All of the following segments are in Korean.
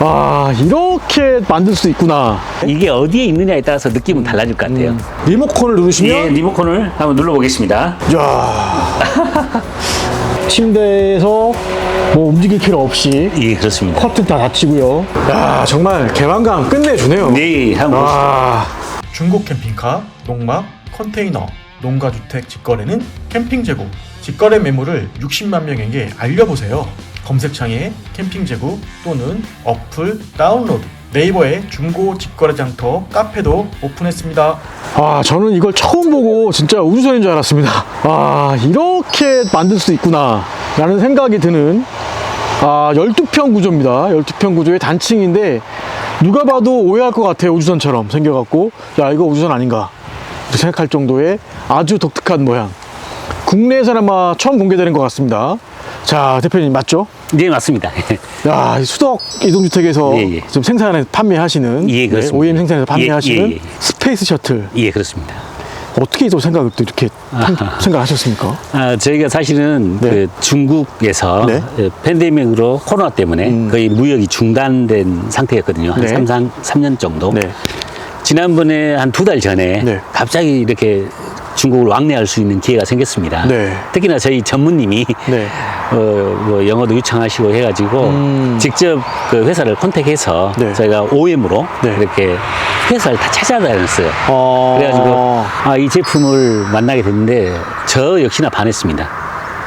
아 이렇게 만들 수 있구나. 이게 어디에 있느냐에 따라서 느낌은 달라질 것 같아요. 리모컨을 예, 누르시면 리모컨을 한번 눌러보겠습니다. 야 침대에서 뭐 움직일 필요 없이 예, 그렇습니다. 커튼 다 닫히고요. 야 정말 개방감 끝내주네요. 네, 한번 보시죠. 아 중고 캠핑카, 농막, 컨테이너, 농가주택 직거래는 캠핑 재고, 직거래 매물을 60만 명에게 알려보세요. 검색창에 캠핑 재고 또는 어플 다운로드, 네이버에 중고 직거래 장터 카페도 오픈했습니다. 아, 저는 이걸 처음 보고 진짜 우주선인 줄 알았습니다. 아, 이렇게 만들 수 있구나. 라는 생각이 드는, 아, 12평 구조입니다. 12평 구조의 단층인데, 누가 봐도 오해할 것 같아요. 우주선처럼 생겨갖고, 야, 이거 우주선 아닌가. 생각할 정도의 아주 독특한 모양. 국내에서는 아마 처음 공개되는 것 같습니다. 자, 대표님, 맞죠? 네, 맞습니다. 야, 이 수덕 이동주택에서 예, 예. 지금 생산해, 판매하시는, 예, 그렇습니다. OEM 생산해서 판매하시는 예, 예. 스페이스 셔틀. 예, 그렇습니다. 어떻게 또 생각을 또 이렇게 생각하셨습니까? 아, 저희가 사실은 네. 그 중국에서 네. 그 팬데믹으로 코로나 때문에 거의 무역이 중단된 상태였거든요. 한 네. 삼 3, 3년 정도. 네. 지난번에 한 두 달 전에 네. 갑자기 이렇게 중국을 왕래할 수 있는 기회가 생겼습니다. 네. 특히나 저희 전무님이 네. 어, 뭐 영어도 유창하시고 해가지고 음. 직접 그 회사를 컨택해서 네. 저희가 OM으로 네. 이렇게 회사를 다 찾아다녔어요. 어... 그래가지고 아, 이 제품을 만나게 됐는데 저 역시나 반했습니다.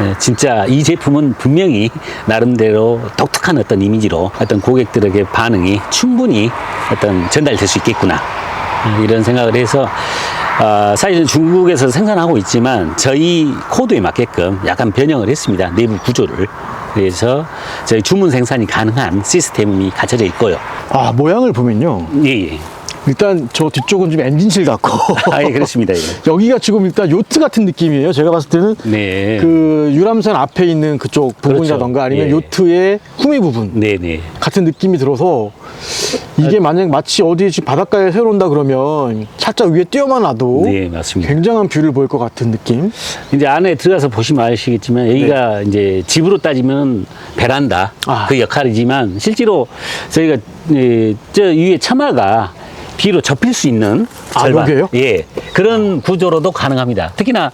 예, 진짜 이 제품은 분명히 나름대로 독특한 어떤 이미지로 어떤 고객들에게 반응이 충분히 어떤 전달될 수 있겠구나. 예, 이런 생각을 해서 아, 사실은 중국에서 생산하고 있지만 저희 코드에 맞게끔 약간 변형을 했습니다. 내부 구조를. 그래서 저희 주문 생산이 가능한 시스템이 갖춰져 있고요. 아 모양을 보면요. 예, 예. 일단 저 뒤쪽은 좀 엔진실 같고 아, 예, 그렇습니다. 예. 여기가 지금 일단 요트 같은 느낌이에요. 제가 봤을 때는 네. 그 유람선 앞에 있는 그쪽 부분이라던가 아니면 예. 요트의 후미 부분 네네. 같은 느낌이 들어서 이게 만약 마치 어디 집 바닷가에 세워놓는다 그러면 살짝 위에 띄어만 놔도 네, 맞습니다. 굉장한 뷰를 보일 것 같은 느낌. 이제 안에 들어가서 보시면 아시겠지만 여기가 이제 집으로 따지면 베란다 네. 아. 그 역할이지만 실제로 저희가 예, 저 위에 처마가 뒤로 접힐 수 있는 아, 여기에요? 예 그런 구조로도 가능합니다. 특히나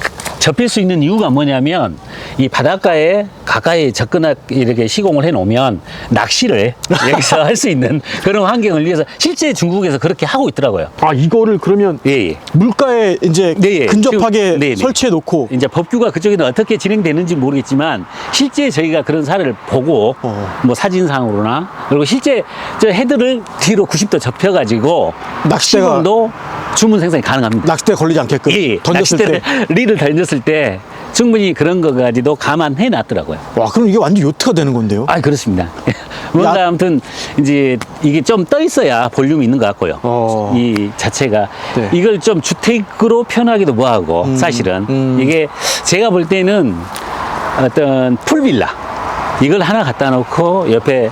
그 접힐 수 있는 이유가 뭐냐면 이 바닷가에 가까이 접근하 이렇게 시공을 해 놓으면 낚시를 여기서 할 수 있는 그런 환경을 위해서 실제 중국에서 그렇게 하고 있더라고요. 아 이거를 그러면 예, 예. 물가에 이제 네, 예. 근접하게 지금- 네, 네. 설치해 놓고 이제 법규가 그쪽에는 어떻게 진행되는지 모르겠지만 실제 저희가 그런 사례를 보고 어. 뭐 사진상으로나 그리고 실제 저 헤드를 뒤로 90도 접혀 가지고 낚싯대가- 시공도 주문 생산이 가능합니다. 낚싯대 걸리지 않게끔 예, 예. 던졌을 때. 낚싯대를 리를 던졌을 때 충분히 그런 거까지도 감안해 놨더라고요. 와 그럼 이게 완전 요트가 되는 건데요? 아 그렇습니다. 뭔가 야- 아무튼 이제 이게 좀 떠 있어야 볼륨이 있는 것 같고요. 어. 이 자체가 네. 이걸 좀 주택으로 표현하기도 뭐하고 사실은 음. 이게 제가 볼 때는 어떤 풀빌라 이걸 하나 갖다 놓고 옆에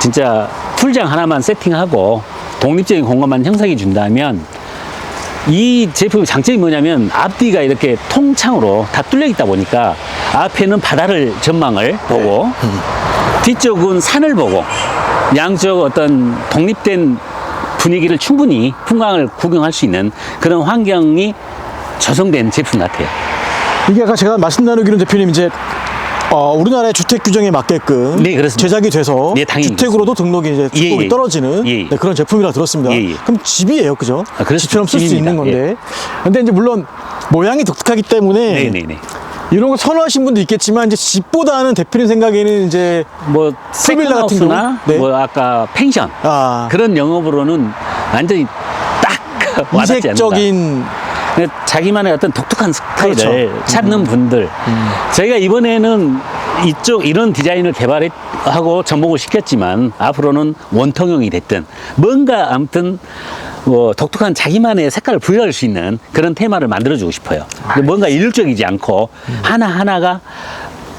진짜 풀장 하나만 세팅하고 독립적인 공간만 형성해 준다면 이 제품의 장점이 뭐냐면 앞뒤가 이렇게 통창으로 다 뚫려 있다 보니까 앞에는 바다를 전망을 보고 뒤쪽은 산을 보고 양쪽 어떤 독립된 분위기를 충분히 풍광을 구경할 수 있는 그런 환경이 조성된 제품 같아요. 이게 아까 제가 말씀 나누기로는 대표님 이제 어, 우리나라의 주택 규정에 맞게끔 네, 그렇습니다. 제작이 돼서 네, 당연히 주택으로도 등록이 이제 예, 등록이 예. 떨어지는 예, 예. 네, 그런 제품이라 들었습니다. 예, 예. 그럼 집이에요, 그죠? 아. 집처럼 쓸 수 집입니다. 있는 건데. 근데 이제 물론 모양이 독특하기 때문에 네 네 네. 이런 걸 선호하신 분도 있겠지만 이제 집보다는 대표님 생각에는 이제 뭐 풀빌라 같은 세컨하우스나 경우? 네. 뭐 아까 펜션 아 그런 영업으로는 완전히 딱 와닿지 않는다. 이색적인 근데 자기만의 어떤 독특한 스타일을 그렇죠. 음. 찾는 분들 저희가 이번에는 이쪽 이런 디자인을 개발하고 접목을 시켰지만 앞으로는 원통형이 됐든 뭔가 아무튼 뭐 독특한 자기만의 색깔을 부여할 수 있는 그런 테마를 만들어주고 싶어요. 뭔가 일률적이지 않고 하나 하나가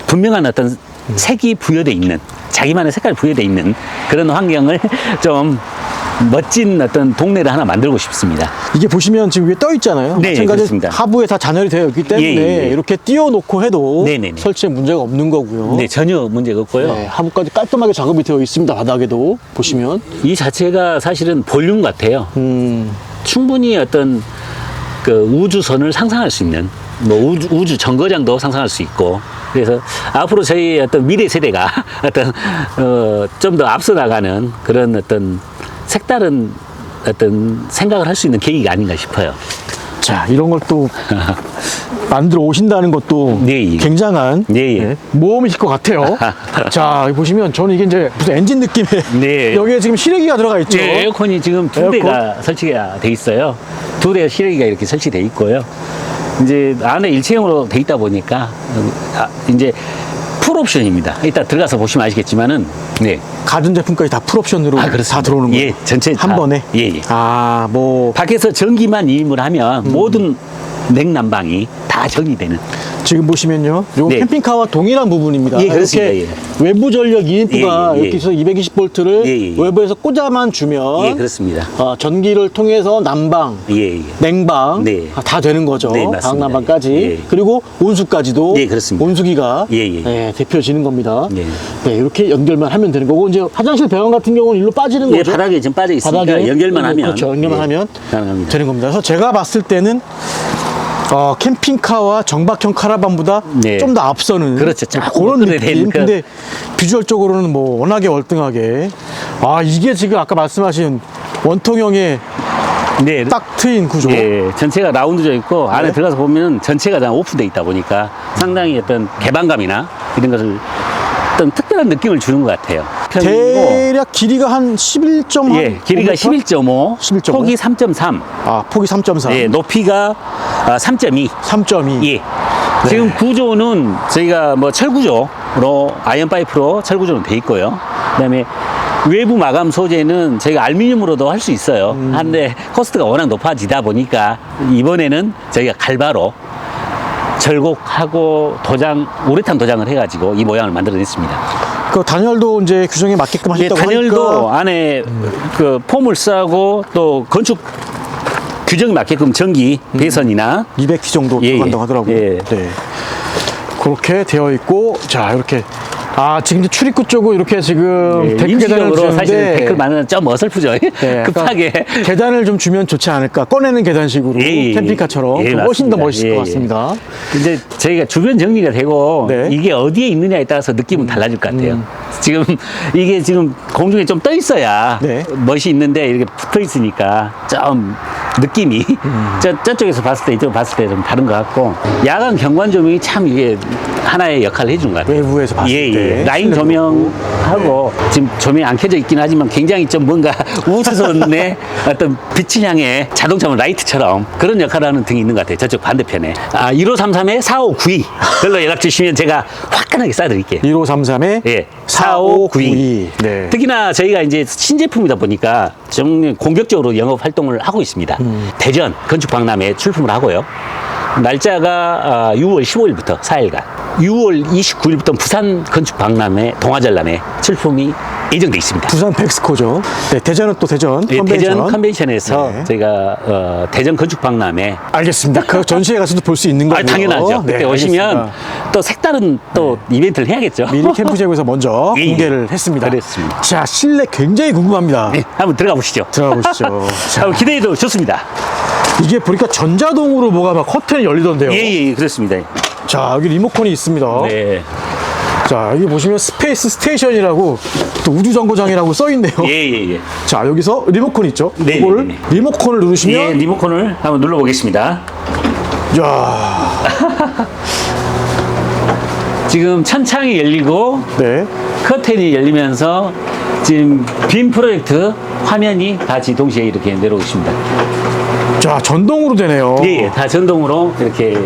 분명한 어떤 색이 부여돼 있는 자기만의 색깔이 부여돼 있는 그런 환경을 좀 멋진 어떤 동네를 하나 만들고 싶습니다. 이게 보시면 지금 위에 떠 있잖아요. 네, 마찬가지 그렇습니다. 하부에 다 잔열이 되어 있기 때문에 예, 예, 예. 이렇게 띄워놓고 해도 네, 네, 네. 설치에 문제가 없는 거고요. 네, 전혀 문제가 없고요. 네, 하부까지 깔끔하게 작업이 되어 있습니다. 바닥에도 보시면. 이 자체가 사실은 볼륨 같아요. 음, 충분히 어떤 그 우주선을 상상할 수 있는 뭐 우주, 우주 정거장도 상상할 수 있고 그래서 앞으로 저희 어떤 미래 세대가 어떤 어, 좀 더 앞서 나가는 그런 어떤 색다른 어떤 생각을 할 수 있는 계기가 아닌가 싶어요. 자, 이런 걸 또 만들어 오신다는 것도 네, 예. 굉장한 네, 예. 모험이실 것 같아요. 자, 여기 보시면 저는 이게 이제 무슨 엔진 느낌의 네. 여기에 지금 실외기가 들어가 있죠. 예, 에어컨이 지금 두 에어컨? 대가 설치가 돼 있어요. 두 대 실외기가 이렇게 설치돼 있고요. 이제 안에 일체형으로 돼 있다 보니까 아, 이제 풀 옵션입니다. 이따 들어가서 보시면 아시겠지만은 네. 가전 제품까지 다 풀옵션으로 아, 다. 들어오는 거예요. 예, 전체 한 다. 번에. 예, 예. 아, 뭐 밖에서 전기만 이임을 하면 음. 모든 냉난방이 다 정리되는 지금 보시면요. 요 네. 캠핑카와 동일한 부분입니다. 예, 그렇습니다. 이렇게 외부 전력 EMP가 예, 예, 예. 이렇게 해서 220볼트를 예, 예, 예. 외부에서 꽂아만 주면 예, 그렇습니다. 어, 전기를 통해서 난방, 예, 예. 냉방 네. 아, 다 되는 거죠. 네, 맞습니다. 방난방까지 예. 그리고 온수까지도 예, 그렇습니다. 온수기가 예, 예. 네, 대표지는 겁니다. 예. 네, 이렇게 연결만 하면 되는 거고 이제 화장실 배관 같은 경우는 일로 빠지는 예, 거죠. 바닥에 지금 빠져 있으니까 바닥에 연결만 예, 하면 그렇죠. 연결만 예, 하면 가능합니다. 되는 겁니다. 그래서 제가 봤을 때는 어, 캠핑카와 정박형 카라반보다 네. 좀 더 앞서는 그렇죠. 아, 조금 그런 느낌. 되니까. 근데 비주얼적으로는 뭐 워낙에 월등하게 아 이게 지금 아까 말씀하신 원통형의 네. 딱 트인 구조. 예, 전체가 라운드져 있고 안에 네. 들어가서 보면 전체가 다 오픈돼 있다 보니까 상당히 어떤 개방감이나 이런 것을 어떤 특별한 느낌을 주는 것 같아요. 대략 길이가 한 11.5. 예, 길이가 11.5, 11.5? 폭이 3.3, 아 폭이 3.4. 예, 높이가 아, 3.2. 3.2. 예. 지금 구조는 저희가 뭐 철구조로 아이언 파이프로 철구조는 돼 있고요. 그다음에 외부 마감 소재는 저희가 알루미늄으로도 할 수 있어요. 한데 코스트가 워낙 높아지다 보니까 이번에는 저희가 갈바로 절곡하고 도장 우레탄 도장을 해가지고 이 모양을 만들어냈습니다. 그 단열도 이제 규정에 맞게끔 예, 하셨다고 단열도 하니까 안에 그 폼을 싸고 또 건축 규정에 맞게끔 전기 배선이나 200기 정도 예, 들어간다고 예. 하더라고요. 예. 네. 그렇게 되어 있고 자 이렇게 아 지금 이제 출입구 쪽으로 이렇게 지금 예, 데크 계단을 임시적으로 사실 주는데 댓글 만드는 좀 어설프죠. 네, 급하게. 계단을 좀 주면 좋지 않을까 꺼내는 계단식으로 예, 예, 캠핑카처럼 예, 좀 훨씬 더. 멋있을 예, 것 예. 같습니다. 이제 저희가 주변 정리가 되고 네. 이게 어디에 있느냐에 따라서 느낌은 달라질 것 같아요. 지금 이게 지금 공중에 좀 떠 있어야 네. 멋이 있는데 이렇게 붙어 있으니까 좀 느낌이 저, 저쪽에서 봤을 때 이쪽 봤을 때 좀 다른 것 같고 야간 경관 조명이 참 이게 하나의 역할을 해준 것 같아요. 외부에서 봤을 예, 때 예. 라인 실내도 조명하고 지금 조명이 안 켜져 있긴 하지만 굉장히 좀 뭔가 우주선의 어떤 빛을 향해 자동차 라이트처럼 그런 역할을 하는 등이 있는 것 같아요. 저쪽 반대편에. 아, 1533에 4592. 그걸로 연락 주시면 제가 화끈하게 쏴드릴게요. 1533에 예, 4592. 네. 특히나 저희가 이제 신제품이다 보니까 좀 공격적으로 영업 활동을 하고 있습니다. 음. 대전 건축 박람회에 출품을 하고요. 날짜가 아, 6월 15일부터 4일간, 6월 29일부터 부산 건축 박람회 동아전람회 출품이 예정돼 있습니다. 부산 백스코죠. 네, 대전은 또 대전 예, 컨벤션. 대전 컨벤션에서 네. 저희가 어, 대전 건축 박람회 알겠습니다. 그 전시회 가서도 볼 수 있는 아, 거고요. 당연하죠. 네, 그때 오시면. 또 색다른 또 이벤트를 해야겠죠. 미리 캠프제국에서 먼저 예, 예. 공개를 했습니다. 그랬습니다. 자, 실내 굉장히 궁금합니다. 네, 한번 들어가 보시죠. 들어가 보시죠. 자, 한번 기대해도 좋습니다. 이게 보니까 전자동으로 뭐가 막 커튼이 열리던데요. 예, 예, 그렇습니다. 자, 여기 리모컨이 있습니다. 네. 자, 여기 보시면 스페이스 스테이션이라고 또 우주 정거장이라고 써 있네요. 예, 예, 예. 자, 여기서 리모컨 있죠? 네, 이거를 네, 네. 리모컨을 예, 누르시면 리모컨을 한번 눌러보겠습니다. 야, 지금 천창이 열리고 네. 커튼이 열리면서 지금 빔 프로젝트 화면이 같이 동시에 이렇게 내려오고 있습니다. 자, 전동으로 되네요. 예, 예, 다 전동으로 이렇게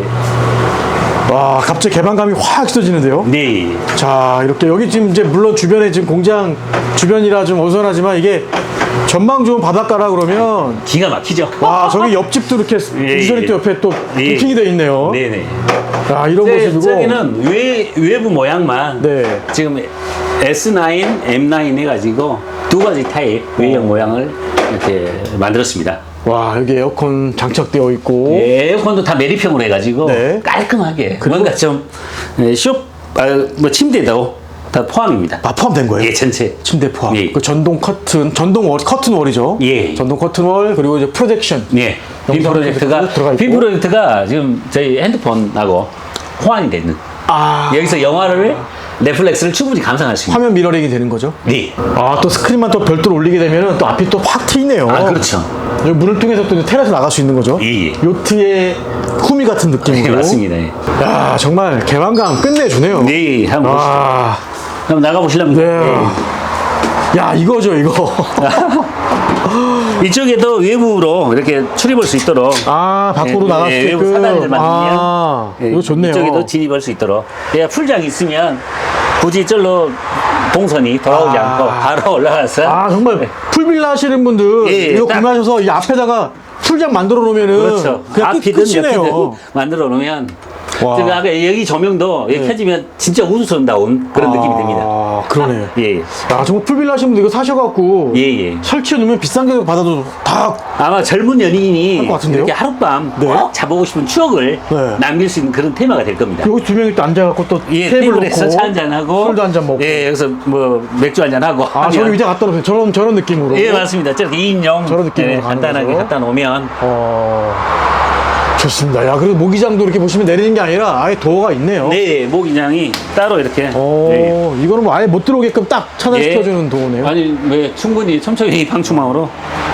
와, 갑자기 개방감이 확 있어지는데요. 네, 예. 자, 이렇게 여기 지금 이제 물론 주변에 지금 공장 주변이라 좀 어수선하지만 이게 전망 좋은 바닷가라 그러면 기가 막히죠. 와 저기 옆집도 이렇게 예, 우주소리대 예. 옆에 또 예. 부킹이 돼 있네요. 네네. 야 이런 네, 모습이고. 저기는 외, 외부 모양만 네. 지금 S9, M9 해가지고 두 가지 타입 외형 모양을 이렇게 만들었습니다. 와 여기 에어컨 장착되어 있고. 예, 에어컨도 다 매립형으로 해가지고 네. 깔끔하게 뭔가 좀 예, 쇼, 아, 뭐 침대도 다 포함입니다. 아 포함된 거예요? 예, 전체. 침대 포함. 예. 그 전동 커튼, 전동 월, 커튼 월이죠. 예. 전동 커튼 월 그리고 이제 프로젝션. 예. 빔 영상 프로젝트가 들어가 있고. 빔 프로젝트가 지금 저희 핸드폰하고 호환이 되는 아 여기서 영화를 넷플릭스를 충분히 감상할 수 있는. 화면 미러링이 되는 거죠. 네. 아 또 스크린만 또 별도로 올리게 되면 또 앞이 또 확 트이네요. 아, 그렇죠. 여기 문을 통해서 또 이제 테라스 나갈 수 있는 거죠. 예, 예. 요트의 후미 같은 느낌으로. 네, 맞습니다. 예. 야 정말 개방감 끝내주네요. 네, 한번 보시죠. 아, 그럼 나가보시려면. 네. 야 이거죠 이거. 네. 이쪽에도 외부로 이렇게 출입할 수 있도록. 아 밖으로 예, 나갈 수 예, 있게끔. 외부 사다리를 만들면. 아, 예, 이거 좋네요. 이쪽에도 진입할 수 있도록. 예, 풀장 있으면 굳이 절로 동선이 돌아오지 아. 않고 바로 올라가서. 아 정말 풀빌라 하시는 분들 예, 이거 딱- 구매하셔서 이 앞에다가 풀장 만들어 놓으면은 그렇죠. 그냥 끝, 앞이든 끝이네요. 옆이든 만들어 놓으면. 와. 제가 아까 여기 조명도 여기 네. 켜지면 진짜 우주선 다운 그런 느낌이 듭니다. 아 그러네요. 예, 야 정말 풀빌라 하시는 분들 이거 사셔갖고 예, 예. 설치해 놓으면 비싼 가격 받아도 다 아마 젊은 연인이 같은데요? 이렇게 하룻밤 네. 꼭 잡아보고 싶은 추억을 네. 남길 수 있는 그런 테마가 될 겁니다. 여기 두 명이 또 앉아갖고 또 예, 테이블 테이블에서 놓고 차 한잔 하고 술도 한잔 먹고. 예, 여기서 뭐 맥주 한잔 하고 아 하면- 저기 의자 갖다 놓으세요. 저런 저런 느낌으로. 예, 맞습니다. 저렇게 2인용 저런 느낌으로 가는 간단하게 거죠? 갖다 놓으면 어 좋습니다. 야 그리고 모기장도 이렇게 보시면 내리는 게 아니라 아예 도어가 있네요. 네, 모기장이 따로 이렇게 어 네. 이거는 뭐 아예 못 들어오게끔 딱 예. 차단시켜주는 도어네요. 아니, 왜 충분히 첨초이 방충망으로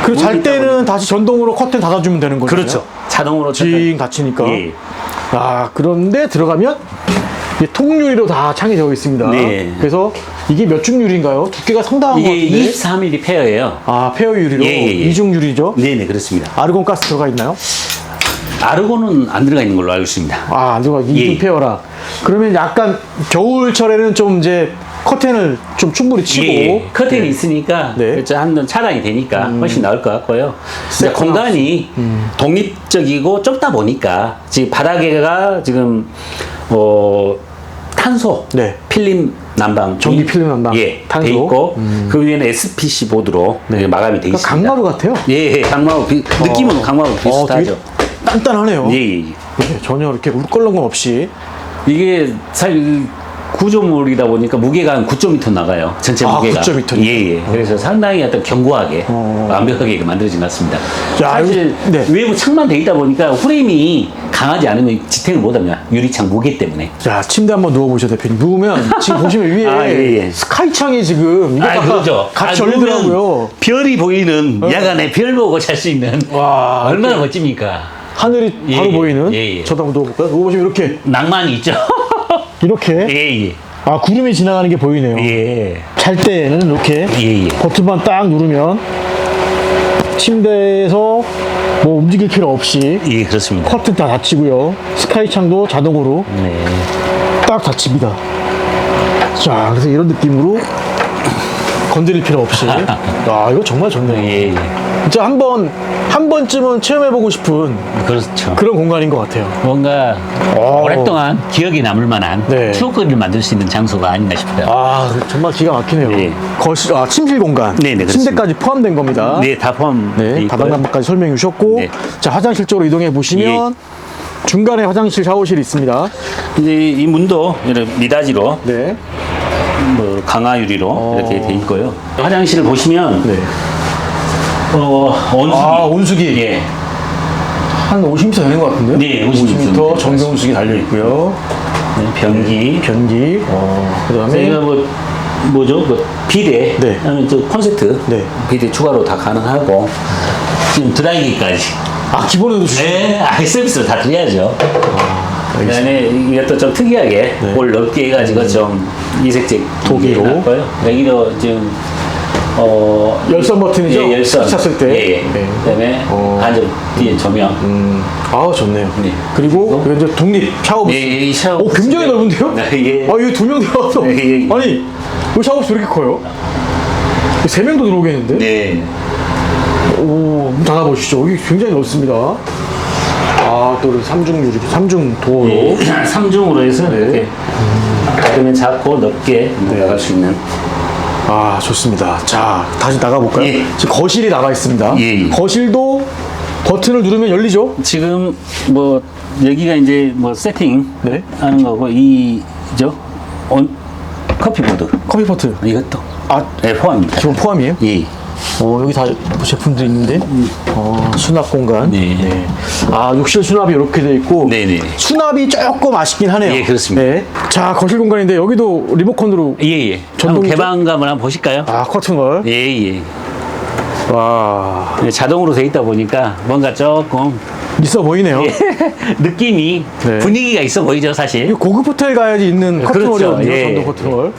그리고 잘 때는 다시 전동으로 커튼 닫아주면 되는 거죠. 그렇죠. 자동으로 징 닫히니까. 예. 아 그런데 들어가면 이게 통유리로 다 창이 되어 있습니다. 네. 그래서 이게 몇 중 유리인가요? 두께가 상당한 것 이게 같은데. 24mm 페어예요. 아 페어 유리로 예, 예, 예. 이중 유리죠. 네, 네, 그렇습니다. 아르곤 가스 들어가 있나요? 아르곤은 안 들어가 있는 걸로 알고 있습니다. 아, 안 들어가 예. 페어라. 그러면 약간 겨울철에는 좀 이제 커튼을 좀 충분히 치고 예, 커튼이 있으니까 네. 음. 그렇죠. 한번 차단이 되니까 훨씬 나을 것 같고요. 이제 세컨 공간이 독립적이고 좁다 보니까 지금 바닥에가 지금 어 탄소 네. 필름 난방 전기 필름 난방, 예, 탄소. 돼 있고 그 위에는 SPC 보드로 네, 마감이 돼 그러니까 있습니다. 강마루 같아요. 예, 예, 강마루 비, 느낌은 강마루 어, 비슷하죠. 되게 단단하네요. 예, 예. 네, 전혀 이렇게 울껄렁건 없이. 이게 사실 구조물이다 보니까 무게가 한 9.2톤 나가요. 전체 아, 무게가. 9.2톤. 예, 예. 그래서 상당히 어떤 견고하게 어. 완벽하게 만들어진 것 같습니다. 야, 사실 네. 외부 창만 돼 있다 보니까 프레임이 강하지 않으면 지탱을 못 합니다. 유리창 무게 때문에. 자, 침대 한번 누워보셔, 대표님. 누우면 지금 보시면 위에 아, 예, 예. 스카이창이 지금 이게 아, 그렇죠. 같이 아, 열리더라고요. 별이 보이는 야간에 별 보고 잘 수 있는 와, 얼마나 멋집니까? 하늘이 예, 바로 예. 보이는. 예, 예. 저도 한번 누워볼까요? 누워보시면 이렇게, 낭만이 있죠. 이렇게. 예, 예. 아, 구름이 지나가는 게 보이네요. 예. 잘 때는 이렇게 예, 예. 버튼만 딱 누르면 침대에서 뭐 움직일 필요 없이 예, 그렇습니다. 커튼 다 닫히고요. 스카이 창도 자동으로 네. 딱 닫힙니다. 자, 그래서 이런 느낌으로 건드릴 필요 없이. 아, 이거 정말 좋네요. 예, 예. 진짜 한 번, 한 번쯤은 체험해보고 싶은 그렇죠. 그런 공간인 것 같아요. 뭔가 어. 오랫동안 기억에 남을 만한 네. 추억거리를 만들 수 있는 장소가 아닌가 싶어요. 아, 정말 기가 막히네요. 네. 거실, 아, 침실 공간. 네, 네, 그렇습니다. 침대까지 포함된 겁니다. 네, 다 포함. 네, 바닥 난방까지 설명해 주셨고, 네. 자, 화장실 쪽으로 이동해 보시면, 중간에 화장실 샤워실이 있습니다. 이제 이 문도 이렇게 미닫이로 네. 뭐 강화 유리로 이렇게 돼 있고요. 화장실을 보시면 네. 어, 온수기. 아, 온수기. 예. 한 50m 되는 것 같은데요? 네, 50m 50m 정경수기 달려 있고요. 네, 변기. 변기. 어, 그 다음에. 저희가 뭐 뭐죠? 뭐 비대. 네. 하면 저 콘센트. 네. 비대 추가로 다 가능하고 지금 드라이기까지. 아, 기본에도 주시 네, 아이 서비스로 다 드려야죠. 알겠습니다. 그다음에 이것도 좀 특이하게 네. 볼 넓게 해가지고 좀 이색적 도기로. 여기도 지금 어 열선 버튼이죠? 예, 열선 찼을 때. 예, 예. 네. 그다음에 어. 한점 뒤에 조명. 음, 아우, 좋네요. 네. 그리고, 이제 독립 샤워부. 예, 예, 이 샤워. 오, 굉장히 넓은데요? 네, 예. 아, 이거 두명 들어가서. 예, 예. 아니, 이 샤워부스 왜 이렇게 커요? 세 명도 들어오겠는데? 네. 오, 한번 닫아보시죠. 여기 굉장히 넓습니다. 아, 또 삼중 유리, 삼중 도어로. 예, 3중으로 해서 이렇게 그러면 작고 넓게 나갈 수 있는 아, 좋습니다. 자, 다시 나가볼까요? 예. 지금 거실이 나가 있습니다. 예, 예. 거실도 버튼을 누르면 열리죠? 지금 뭐 여기가 이제 뭐 세팅 네. 하는 거고 이죠 온 커피보드 커피 버튼. 이것도 아, 네, 포함입니다. 기본 포함이에요? 예. 어, 여기 다 제품들이 있는데, 어, 수납 공간. 네. 아, 욕실 수납이 이렇게 돼 있고, 네 네. 수납이 조금 아쉽긴 하네요. 예, 그렇습니다. 네. 자, 거실 공간인데 여기도 리모컨으로 예, 예. 전동 개방감을 한번 보실까요? 아, 커튼 걸. 예, 예. 와, 자동으로 돼 있다 보니까 뭔가 조금 있어 보이네요. 느낌이 네. 분위기가 있어 보이죠, 사실. 고급 호텔 가야지 있는 그렇죠. 커튼 걸이거든요. 예. 전동 커튼걸.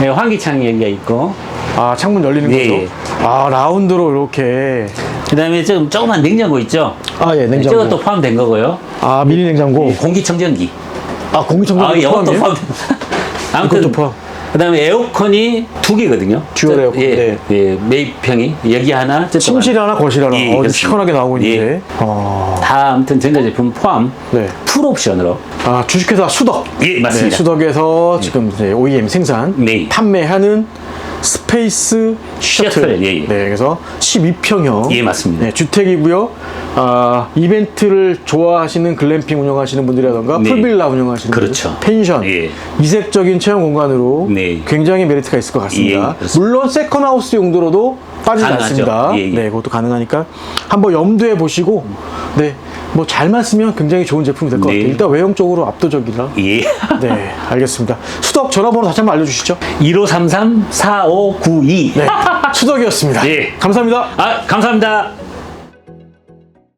네, 환기창 여기가 있고, 아, 창문 열리는 예, 거죠? 예. 아, 라운드로 이렇게. 그다음에 좀 조그만 냉장고 있죠. 아, 예, 냉장고. 저것도 포함된 거고요. 아, 미니 냉장고. 공기청정기. 아, 공기청정기 아, 이것도 포함이에요? 포함. 아무튼 포함. 그다음에 에어컨이 두 개거든요. 듀얼 저- 에어컨, 예, 네. 예, 매입형이 여기 하나, 저쪽 침실 하나, 거실 하나. 예, 어, 그렇습니다. 시원하게 나오고 있는데. 예. 어, 다 아무튼 전자 제품 포함 네. 풀 옵션으로 아, 주식회사 수덕. 예, 맞습니다. 네, 수덕에서 지금 이제 OEM 생산, 네. 판매하는 스페이스 셔틀. 셔틀, 예, 예. 네, 그래서 12평형. 예, 맞습니다. 네, 주택이고요. 아, 이벤트를 좋아하시는 글램핑 운영하시는 분들이라던가 네. 풀빌라 운영하시는 그렇죠. 분들, 펜션, 예. 이색적인 체험 공간으로 네. 굉장히 메리트가 있을 것 같습니다. 예. 물론 세컨 하우스 용도로도 빠지지 가능하죠. 않습니다. 예, 예. 네, 그것도 가능하니까 한번 염두에 보시고 네, 뭐 잘만 쓰면 굉장히 좋은 제품이 될 것 네. 같아요. 일단 외형적으로 압도적이라. 예. 네, 알겠습니다. 수덕 전화번호 다시 한번 알려주시죠. 1533 4592. 네, 수덕이었습니다. 예. 감사합니다. 아, 감사합니다.